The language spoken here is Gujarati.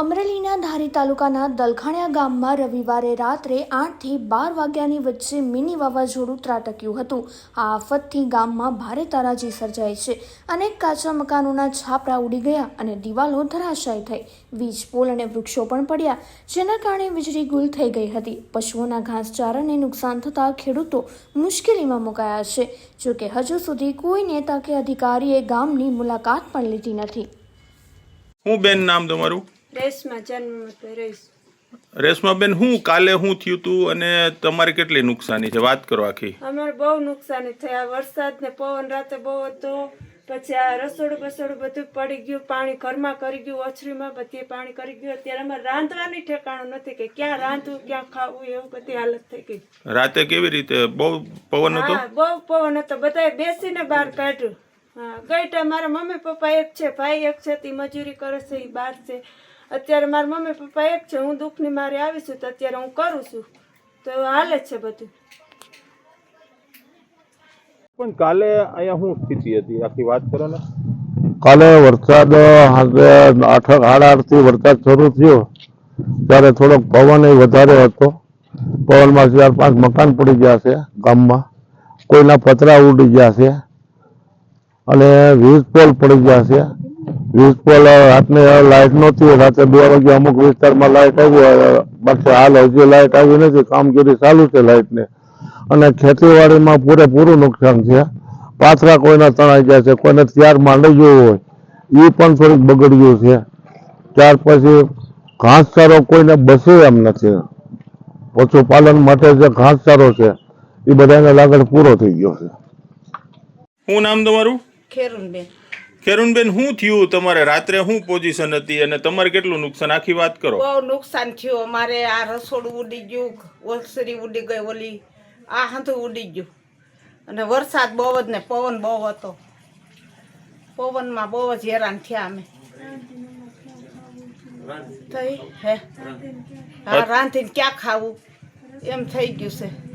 અમરેલીના ધારી તાલુકાના દલખાણિયા ગામમાં રવિવારે રાત્રે આઠથી બાર વાગ્યાની વચ્ચે મિની વાવાઝોડું ત્રાટક્યું હતું. આ આફતથી ગામમાં ભારે તારાજી સર્જાઈ છે. અનેક કાચા મકાનોના છાપરા ઉડી ગયા અને દિવાલો ધરાશાય થઈ. વીજ પોલ અને વૃક્ષો પણ પડ્યા, જેના કારણે વીજળી ગુલ થઈ ગઈ હતી. પશુઓના ઘાસચારાને નુકસાન થતાં ખેડૂતો મુશ્કેલીમાં મુકાયા છે. જોકે હજુ સુધી કોઈ નેતા કે અધિકારીએ ગામની મુલાકાત પણ લીધી નથી. હું બેન, નામ તમારું? રેસમાં જન્મ રેશમાબેન હું કાલે હું થયું તું અને તમારે કેટલી નુકસાની છે? વાત કરો આખી. અમારે બહુ નુકસાની થયા વરસાદ ને પવન રાતે બહુ હતો. પછી આ રસોડું બસોડું બધું પડી ગયું. પાણી ઘરમાં કરી ગયું. ઓછરીમાં બધી પાણી કરી ગયું. અત્યારે અમારે રાંધવાની ઠેકાણું નથી કે ક્યાં રાંધવું ક્યાં ખાવું એવું બધી હાલત થઈ ગઈ. રાતે કેવી રીતે? બહુ પવન હતો? બહુ પવન હતો. બધાએ બેસીને બહાર કાઢ્યું. હા ગઈટા મારા મમ્મી પપ્પા એક છે ભાઈ એક છે તે મજૂરી કરે છે એ બહાર છે. અત્યારે મારા મમ્મી પપ્પા એક છે હું દુઃખની મારે આવી છું તો અત્યારે હું કરું છું. તો હાલે જ છે બધું. પણ કાલે અહીંયા શું સ્થિતિ હતી? આખી વાત કરો ને. કાલે વરસાદ આઠ સાડા આઠથી વરસાદ શરૂ થયો. ત્યારે થોડોક પવન એ વધારે હતો. પવનમાં ચાર પાંચ મકાન પડી ગયા છે ગામમાં. કોઈના પતરા ઉડી ગયા છે. અને વીજ પોલ પડી ગયા છે. વીજ રાતને લાઇટ નહોતી રાતે બે વાગે અમુક વિસ્તારમાં લાઇટ આવી બાકી હાલ હજી લાઇટ આવી નથી કામગીરી ચાલુ છે લાઇટને અને ખેતીવાડીમાં પૂરેપૂરું નુકસાન છે. પાથરા કોઈના તણાઈ ગયા છે કોઈને ત્યાર માંડી ગયું હોય એ પણ થોડીક બગડ્યું છે. ત્યાર પછી ઘાસચારો કોઈને બસે એમ નથી. પશુપાલન માટે જે ઘાસચારો છે એ બધાને લાગણ પૂરો થઈ ગયો છે. શું નામ તમારું? ખેરુનબેન. ખેરુનબેન, શું થયું? તમારે રાત્રે શું પોઝિશન હતી અને તમારે કેટલું નુકસાન? આખી વાત કરો. બહુ નુકસાન થયું. અમારે આ રસોડું ઉડી ગયું ઓલસરી ઉડી ગઈ ઓલી. આ હાથું ઉડી ગયું. અને વરસાદ બહુ જ ને, પવન બહુ હતો. પવનમાં બહુ જ હેરાન થયા અમે. થઈ? હે? હા, રાંધીને ક્યાં ખાવું? એમ થઈ ગયું છે.